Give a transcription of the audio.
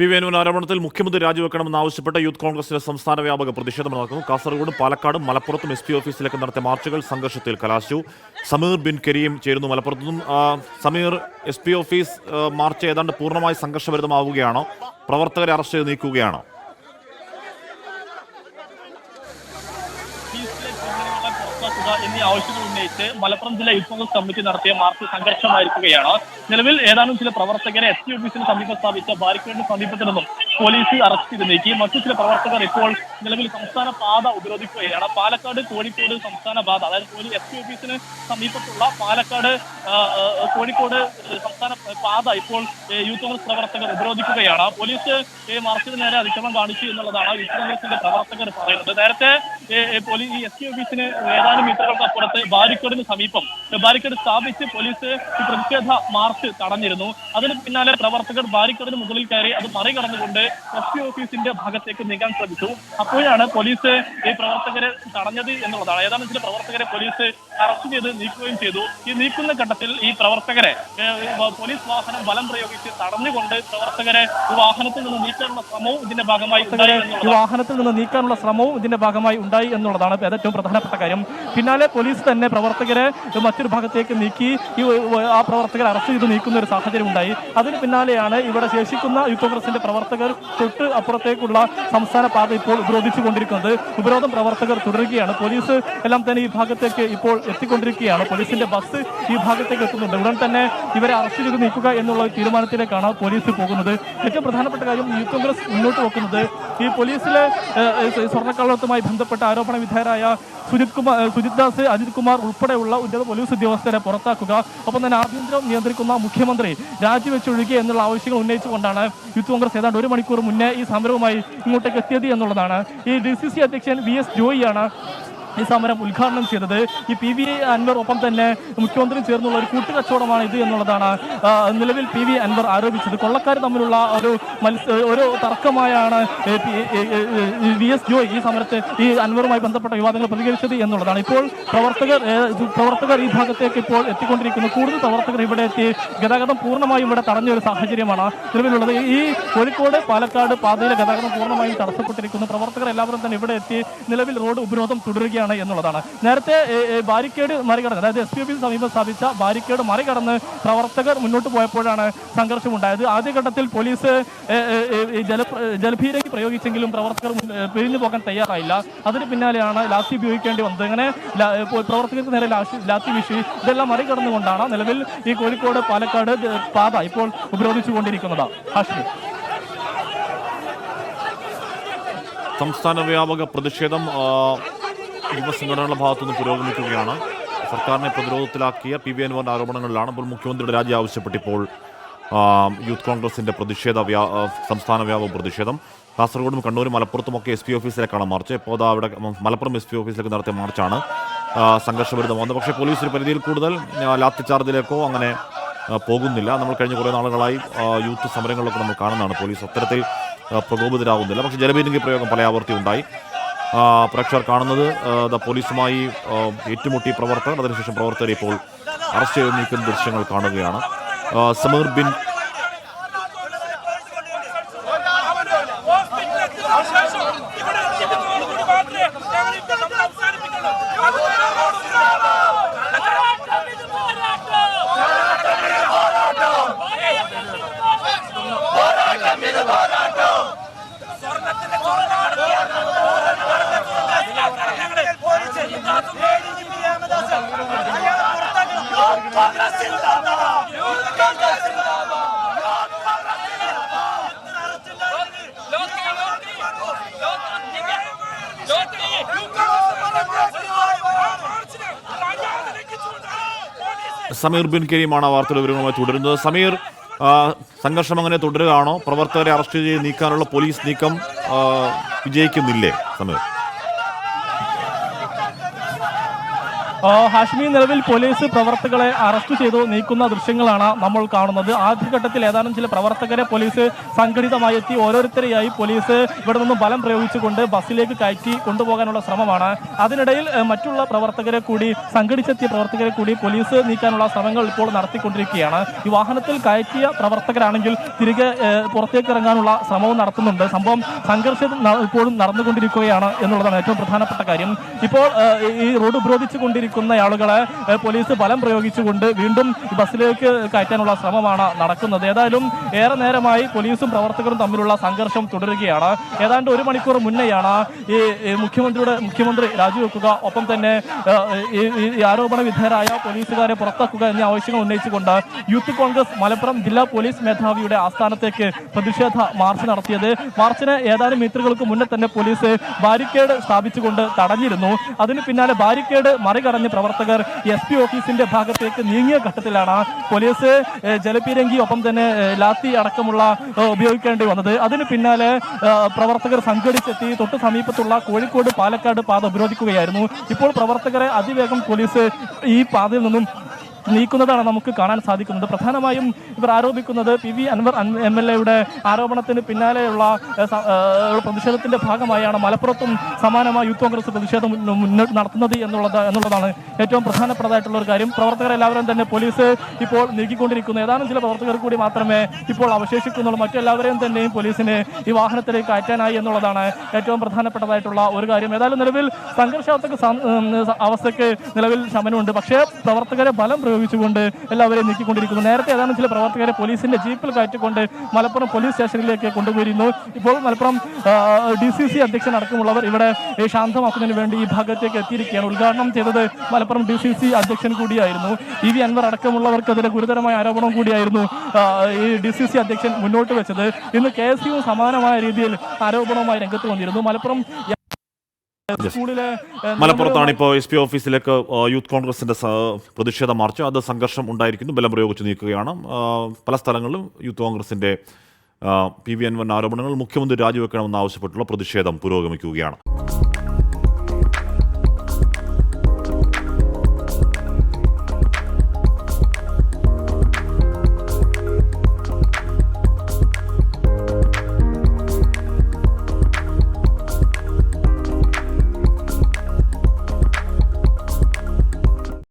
P വേനുവിന് ആരോപണത്തിൽ മുഖ്യമന്ത്രി രാജിവെക്കണമെന്ന് ആവശ്യപ്പെട്ട യൂത്ത് കോൺഗ്രസിന്റെ സംസ്ഥാന വ്യാപക പ്രതിഷേധം നടക്കുന്നു. കാസർഗോഡും പാലക്കാടും മലപ്പുറത്തും എസ് പി ഓഫീസിലേക്ക് നടത്തിയ മാർച്ചുകൾ സംഘർഷത്തിൽ കലാശു സമീർ ബിൻ കെരിയും ചേരുന്നു മലപ്പുറത്തു. സമീർ എസ് ഓഫീസ് മാർച്ച് ഏതാണ്ട് പൂർണമായി സംഘർഷഭരിതമാവുകയാണോ? പ്രവർത്തകരെ അറസ്റ്റ് ചെയ്ത് നീക്കുകയാണോ? പുറത്താക്കുക ആവശ്യങ്ങൾ ഉന്നയിച്ച് മലപ്പുറം ജില്ലാ യൂത്ത് കോൺഗ്രസ് കമ്മിറ്റി നടത്തിയ മാർച്ച് സംഘർഷമായിരിക്കുകയാണ്. നിലവിൽ ഏതാനും ചില പ്രവർത്തകരെ എസ് ടി ഓഫീസിന് സമീപം സ്ഥാപിച്ച ബാരിക്കേഡിന് സമീപത്തു നിന്നും പോലീസ് അറസ്റ്റ് ചെയ്ത് നീക്കി. മറ്റു ചില പ്രവർത്തകർ ഇപ്പോൾ നിലവിൽ സംസ്ഥാന പാത ഉപരോധിക്കുകയാണ്. പാലക്കാട് കോഴിക്കോട് സംസ്ഥാന പാത അതായത് പോലീസ് എസ് ടി ഓഫീസിന് സമീപത്തുള്ള പാലക്കാട് കോഴിക്കോട് സംസ്ഥാന പാത ഇപ്പോൾ യൂത്ത് കോൺഗ്രസ് പ്രവർത്തകർ ഉപരോധിക്കുകയാണ്. പോലീസ് മാർച്ചിന് നേരെ അതിക്രമം കാണിച്ചു എന്നുള്ളതാണ് യൂത്ത് കോൺഗ്രസിന്റെ പ്രവർത്തകർ പറയുന്നത്. നേരത്തെ പോലീസ് എസ് ടി ഓഫീസിന് ഏതാനും മീറ്ററുകൾക്ക് അപ്പുറത്ത് ബാരിക്കേഡിന് സമീപം ബാരിക്കേഡ് സ്ഥാപിച്ച് പോലീസ് പ്രതിഷേധ മാർച്ച് തടഞ്ഞിരുന്നു. അതിന് പിന്നാലെ പ്രവർത്തകർ ബാരിക്കേഡിന് മുകളിൽ കയറി അത് മറികടന്നുകൊണ്ട് എസ് പി ഓഫീസിന്റെ ഭാഗത്തേക്ക് നീങ്ങാൻ ശ്രമിച്ചു. അപ്പോഴാണ് പോലീസ് ഈ പ്രവർത്തകരെ തടഞ്ഞത് എന്നുള്ളതാണ്. ഏതാണ്ട് ചില പ്രവർത്തകരെ പോലീസ് അറസ്റ്റ് ചെയ്ത് നീക്കുകയും ചെയ്തു. ഈ നീക്കുന്ന ഘട്ടത്തിൽ ഈ പ്രവർത്തകരെ പോലീസ് വാഹനം ബലം പ്രയോഗിച്ച് തടഞ്ഞുകൊണ്ട് പ്രവർത്തകരെ ഈ വാഹനത്തിൽ നിന്ന് നീക്കാനുള്ള ശ്രമവും ഇതിന്റെ ഭാഗമായി ഉണ്ടായി ഈ വാഹനത്തിൽ നിന്ന് നീക്കാനുള്ള ശ്രമവും ഇതിന്റെ ഭാഗമായി ഉണ്ടായി എന്നുള്ളതാണ് ഏറ്റവും പ്രധാനപ്പെട്ട കാര്യം. പിന്നാലെ പോലീസ് തന്നെ പ്രവർത്തകരെ മറ്റൊരു ഭാഗത്തേക്ക് നീക്കി ഈ ആ പ്രവർത്തകരെ അറസ്റ്റ് ചെയ്ത് നീക്കുന്ന ഒരു സാഹചര്യം ഉണ്ടായി. അതിന് പിന്നാലെയാണ് ഇവിടെ ശേഷിക്കുന്ന യൂത്ത് കോൺഗ്രസിന്റെ പ്രവർത്തകർ തൊട്ട് അപ്പുറത്തേക്കുള്ള സംസ്ഥാന പാത ഇപ്പോൾ ഉപരോധിച്ചു കൊണ്ടിരിക്കുന്നത് ഉപരോധം പ്രവർത്തകർ തുടരുകയാണ്. പോലീസ് എല്ലാം തന്നെ ഈ ഭാഗത്തേക്ക് ഇപ്പോൾ എത്തിക്കൊണ്ടിരിക്കുകയാണ്. പോലീസിന്റെ ബസ് ഈ ഭാഗത്തേക്ക് എത്തുന്നുണ്ട്. ഉടൻ തന്നെ ഇവരെ അറസ്റ്റ് ചെയ്ത് നീക്കുക എന്നുള്ള തീരുമാനത്തിലേക്കാണ് പോലീസ് പോകുന്നത്. ഏറ്റവും പ്രധാനപ്പെട്ട കാര്യം യൂത്ത് കോൺഗ്രസ് മുന്നോട്ട് വെക്കുന്നത്. ഈ പോലീസിലെ സ്വർണക്കള്ളത്തുമായി ബന്ധപ്പെട്ട ആരോപണ വിധേയരായ സുജിത് കുമാർ സുജിത് ദാസ് അജിത് കുമാർ ഉൾപ്പെടെയുള്ള ഉന്നത പോലീസ് ഉദ്യോഗസ്ഥരെ പുറത്താക്കുക. ഒപ്പം തന്നെ ആഭ്യന്തരം നിയന്ത്രിക്കുന്ന മുഖ്യമന്ത്രി രാജിവെച്ചൊഴുകി എന്നുള്ള ആവശ്യങ്ങൾ ഉന്നയിച്ചുകൊണ്ടാണ് യൂത്ത് കോൺഗ്രസ് ഏതാണ്ട് ഒരു മണിക്കൂർ മുന്നേ ഈ സമരവുമായി ഇങ്ങോട്ടേക്ക് എത്തിയത് എന്നുള്ളതാണ്. ഈ ഡി സി സി അധ്യക്ഷൻ വി എസ് ജോയിയാണ് ഈ സമരം ഉദ്ഘാടനം ചെയ്തത്. ഈ പി വി അൻവർ ഒപ്പം തന്നെ മുഖ്യമന്ത്രി ചേർന്നുള്ള ഒരു കൂട്ടുകച്ചവടമാണ് ഇത് എന്നുള്ളതാണ് നിലവിൽ പി വി അൻവർ ആരോപിച്ചത്. കൊള്ളക്കാർ തമ്മിലുള്ള ഒരു ഒരു തർക്കമായാണ് വി എസ് ജോയ് ഈ സമരത്തെ ഈ അൻവറുമായി ബന്ധപ്പെട്ട വിവാദങ്ങൾ പ്രതികരിച്ചത് എന്നുള്ളതാണ്. ഇപ്പോൾ പ്രവർത്തകർ പ്രവർത്തകർ ഈ ഭാഗത്തേക്ക് ഇപ്പോൾ എത്തിക്കൊണ്ടിരിക്കുന്നു. കൂടുതൽ പ്രവർത്തകർ ഇവിടെ എത്തി ഗതാഗതം പൂർണമായും ഇവിടെ തടഞ്ഞ ഒരു സാഹചര്യമാണ് നിലവിലുള്ളത്. ഈ കോഴിക്കോട് പാലക്കാട് പാതയിലെ ഗതാഗതം പൂർണമായും തടസ്സപ്പെട്ടിരിക്കുന്നു. പ്രവർത്തകർ എല്ലാവരും തന്നെ ഇവിടെ എത്തി നിലവിൽ റോഡ് ഉപരോധം തുടരുകയാണ്. എന്നുള്ളതാണ്. നേരത്തെ ബാരിക്കേഡ് മറികടന്ന് അതായത് എസ് പി സമീപം സ്ഥാപിച്ച ബാരിക്കേഡ് മറികടന്ന് പ്രവർത്തകർ മുന്നോട്ട് പോയപ്പോഴാണ് സംഘർഷം ഉണ്ടായത് ആദ്യഘട്ടത്തിൽ പോലീസ് ജല ജലഭീരങ്കി പ്രയോഗിച്ചെങ്കിലും പ്രവർത്തകർ പിരിഞ്ഞു പോകാൻ തയ്യാറായില്ല. അതിന് പിന്നാലെയാണ് ലാത്തി ഉപയോഗിക്കേണ്ടി വന്നത്. പോ- പ്രവർത്തകർക്ക് നേരെ ലാത്തി വീശി ഇതെല്ലാം മറികടന്നുകൊണ്ടാണ് നിലവിൽ ഈ കോഴിക്കോട് പാലക്കാട് പാത ഇപ്പോൾ ഉപരോധിച്ചുകൊണ്ടിരിക്കുന്നത്. ഹാഷ്മി സംസ്ഥാന വ്യാപക പ്രതിഷേധം ആ, യുവസംഘടനകളുടെ ഭാഗത്തുനിന്ന് പുരോഗമിക്കുകയാണ്. സർക്കാരിനെ പ്രതിരോധത്തിലാക്കിയ പി വി അൻവറിന്റെ ആരോപണങ്ങളിലാണ് ഇപ്പോൾ മുഖ്യമന്ത്രിയുടെ രാജി ആവശ്യപ്പെട്ടിപ്പോൾ യൂത്ത് കോൺഗ്രസിന്റെ പ്രതിഷേധ വ്യാ സംസ്ഥാന വ്യാപക പ്രതിഷേധം. കാസർഗോഡും കണ്ണൂരും മലപ്പുറത്തുമൊക്കെ എസ് പി ഓഫീസിലേക്കാണ് മാർച്ച്. ഇപ്പോൾ അത് അവിടെ മലപ്പുറം എസ് പി ഓഫീസിലേക്ക് നടത്തിയ മാർച്ചാണ് സംഘർഷഭരിതം വന്നത്. പക്ഷേ പോലീസ് ഒരു പരിധിയിൽ കൂടുതൽ ആ, ലാത്തി ചാർജിലേക്കോ അങ്ങനെ പോകുന്നില്ല. നമ്മൾ കഴിഞ്ഞ കുറേ നാളുകളായി യൂത്ത് സമരങ്ങളിലൊക്കെ നമ്മൾ കാണുന്നതാണ്. പോലീസ് അത്തരത്തിൽ പ്രകോപിതരാകുന്നില്ല. പക്ഷേ ജലപീരങ്കി പ്രയോഗം പല ആവർത്തി ഉണ്ടായി പ്രേക്ഷകർ കാണുന്നത് ദ പോലീസുമായി ഏറ്റുമുട്ടി പ്രവർത്തകർ അതിനുശേഷം പ്രവർത്തകരെ ഇപ്പോൾ അറസ്റ്റ് ചെയ്ത് നീക്കുന്ന ദൃശ്യങ്ങൾ കാണുകയാണ്. സമീർ ബിൻ സമീർ ബിൻ കരീമാണ് വാർത്തയുടെ വിവരങ്ങളുമായി തുടരുന്നത്. സമീർ സംഘർഷം അങ്ങനെ തുടരുകയാണോ? പ്രവർത്തകരെ അറസ്റ്റ് ചെയ്ത് നീക്കാനുള്ള പോലീസ് നീക്കം വിജയിക്കുന്നില്ലേ സമീർ? ഹാഷ്മി നിലവിൽ പോലീസ് പ്രവർത്തകരെ അറസ്റ്റ് ചെയ്തു. നീക്കുന്ന ദൃശ്യങ്ങളാണ് നമ്മൾ കാണുന്നത്. ആദ്യഘട്ടത്തിൽ ഏതാനും ചില പ്രവർത്തകരെ പോലീസ് സംഘടിതമായി എത്തി. ഓരോരുത്തരെയായി പോലീസ് ഇവിടെ നിന്നും ബലം പ്രയോഗിച്ചുകൊണ്ട് ബസ്സിലേക്ക് കയറ്റി കൊണ്ടുപോകാനുള്ള ശ്രമമാണ്. അതിനിടയിൽ മറ്റുള്ള പ്രവർത്തകരെ കൂടി സംഘടിച്ചെത്തിയ പ്രവർത്തകരെ കൂടി പോലീസ് നീക്കാനുള്ള ശ്രമങ്ങൾ ഇപ്പോൾ നടത്തിക്കൊണ്ടിരിക്കുകയാണ്. ഈ വാഹനത്തിൽ കയറ്റിയ പ്രവർത്തകരാണെങ്കിൽ തിരികെ പുറത്തേക്ക് ഇറങ്ങാനുള്ള ശ്രമവും നടത്തുന്നുണ്ട്. സംഭവം സംഘർഷം ഇപ്പോഴും നടന്നുകൊണ്ടിരിക്കുകയാണ് എന്നുള്ളതാണ് ഏറ്റവും പ്രധാനപ്പെട്ട കാര്യം. ഇപ്പോൾ ഈ റോഡ് ഉപരോധിച്ചു കൊണ്ടിരിക്കുന്ന ആളുകളെ പോലീസ് ബലം പ്രയോഗിച്ചുകൊണ്ട് വീണ്ടും ബസ്സിലേക്ക് കയറ്റാനുള്ള ശ്രമമാണ് നടക്കുന്നത്. ഏതായാലും ഏറെ നേരമായി പോലീസും പ്രവർത്തകരും തമ്മിലുള്ള സംഘർഷം തുടരുകയാണ്. ഏതാണ്ട് ഒരു മണിക്കൂർ മുന്നെയാണ് ഈ മുഖ്യമന്ത്രിയുടെ മുഖ്യമന്ത്രി രാജിവെക്കുക ഒപ്പം തന്നെ ഈ ആരോപണ വിധേയരായ പോലീസുകാരെ പുറത്താക്കുക എന്നീ ആവശ്യങ്ങൾ ഉന്നയിച്ചുകൊണ്ട് യൂത്ത് കോൺഗ്രസ് മലപ്പുറം ജില്ലാ പോലീസ് മേധാവിയുടെ ആസ്ഥാനത്തേക്ക് പ്രതിഷേധ മാർച്ച് നടത്തിയത്. മാർച്ചിന് ഏതാനും മീറ്ററുകൾക്ക് മുന്നേ തന്നെ പോലീസ് ബാരിക്കേഡ് സ്ഥാപിച്ചുകൊണ്ട് തടഞ്ഞിരുന്നു. അതിന് പിന്നാലെ ബാരിക്കേഡ് മറികടഞ്ഞ് പ്രവർത്തകർ എസ് പി ഓഫീസിന്റെ ഭാഗത്തേക്ക് നീങ്ങിയ ഘട്ടത്തിലാണ് പോലീസ് ജലപീരങ്കി ഒപ്പം തന്നെ ലാത്തി അടക്കമുള്ള ഉപയോഗിക്കേണ്ടി വന്നത്. അതിന് പിന്നാലെ പ്രവർത്തകർ സംഘടിച്ചെത്തി തൊട്ട് സമീപത്തുള്ള കോഴിക്കോട് പാലക്കാട് പാത ഉപരോധിക്കുകയായിരുന്നു. ഇപ്പോൾ പ്രവർത്തകരെ അതിവേഗം പോലീസ് ഈ പാതയിൽ നിന്നും നീക്കുന്നതാണ് നമുക്ക് കാണാൻ സാധിക്കുന്നത്. പ്രധാനമായും ഇവർ ആരോപിക്കുന്നത് P V Anvar M L എയുടെ ആരോപണത്തിന് പിന്നാലെയുള്ള പ്രതിഷേധത്തിന്റെ ഭാഗമായാണ് മലപ്പുറത്തും സമാനമായ യൂത്ത് കോൺഗ്രസ് പ്രതിഷേധം മുന്നോ- മുന്നോട്ട് നടത്തുന്നത് എന്നുള്ളത് എന്നുള്ളതാണ് ഏറ്റവും പ്രധാനപ്പെട്ടതായിട്ടുള്ള ഒരു കാര്യം. പ്രവർത്തകർ എല്ലാവരും തന്നെ പോലീസ് ഇപ്പോൾ നീക്കിക്കൊണ്ടിരിക്കുന്നു. ഏതാനും ചില പ്രവർത്തകർ കൂടി മാത്രമേ ഇപ്പോൾ അവശേഷിക്കുന്നുള്ളൂ. മറ്റെല്ലാവരെയും തന്നെയും പോലീസിനെ ഈ വാഹനത്തിലേക്ക് കയറ്റാനായി എന്നുള്ളതാണ് ഏറ്റവും പ്രധാനപ്പെട്ടതായിട്ടുള്ള ഒരു കാര്യം. ഏതായാലും നിലവിൽ സംഘർഷാത്മക അവസ്ഥയ്ക്ക് നിലവിൽ ശമനമുണ്ട്. പക്ഷേ പ്രവർത്തകരെ ബലം പ്രയോഗിച്ചുകൊണ്ട് എല്ലാവരെയും നീക്കിക്കൊണ്ടിരിക്കുന്നു. നേരത്തെ ഏതാനും ചില പ്രവർത്തകരെ പോലീസിന്റെ ജീപ്പിൽ കയറ്റിക്കൊണ്ട് മലപ്പുറം പോലീസ് സ്റ്റേഷനിലേക്ക് കൊണ്ടുപോയിരുന്നു. ഇപ്പോൾ മലപ്പുറം ഡി സി സി അധ്യക്ഷൻ അടക്കമുള്ളവർ ഇവിടെ ശാന്തമാക്കുന്നതിന് വേണ്ടി ഈ ഭാഗത്തേക്ക് എത്തിയിരിക്കുകയാണ്. ഉദ്ഘാടനം ചെയ്തത് മലപ്പുറം ഡി സി സി അധ്യക്ഷൻ കൂടിയായിരുന്നു. ഇ വി അൻവർ അടക്കമുള്ളവർക്കെതിരെ ഗുരുതരമായ ആരോപണം കൂടിയായിരുന്നു ഈ ഡി സി സി അധ്യക്ഷൻ മുന്നോട്ട് വെച്ചത്. ഇന്ന് കെ എസ് യു സമാനമായ രീതിയിൽ ആരോപണവുമായി രംഗത്ത് വന്നിരുന്നു. മലപ്പുറം മലപ്പുറത്താണ് ഇപ്പോൾ എസ് പി ഓഫീസിലേക്ക് യൂത്ത് കോൺഗ്രസിന്റെ പ്രതിഷേധ മാർച്ച്. അത് സംഘർഷം ഉണ്ടായിരിക്കുന്നു ബലം പ്രയോഗിച്ച് നീക്കുകയാണ്. പല സ്ഥലങ്ങളിലും യൂത്ത് കോൺഗ്രസിന്റെ പി വി അൻവൻ ആരോപണങ്ങൾ മുഖ്യമന്ത്രി രാജിവെക്കണമെന്ന് ആവശ്യപ്പെട്ടുള്ള പ്രതിഷേധം പുരോഗമിക്കുകയാണ്.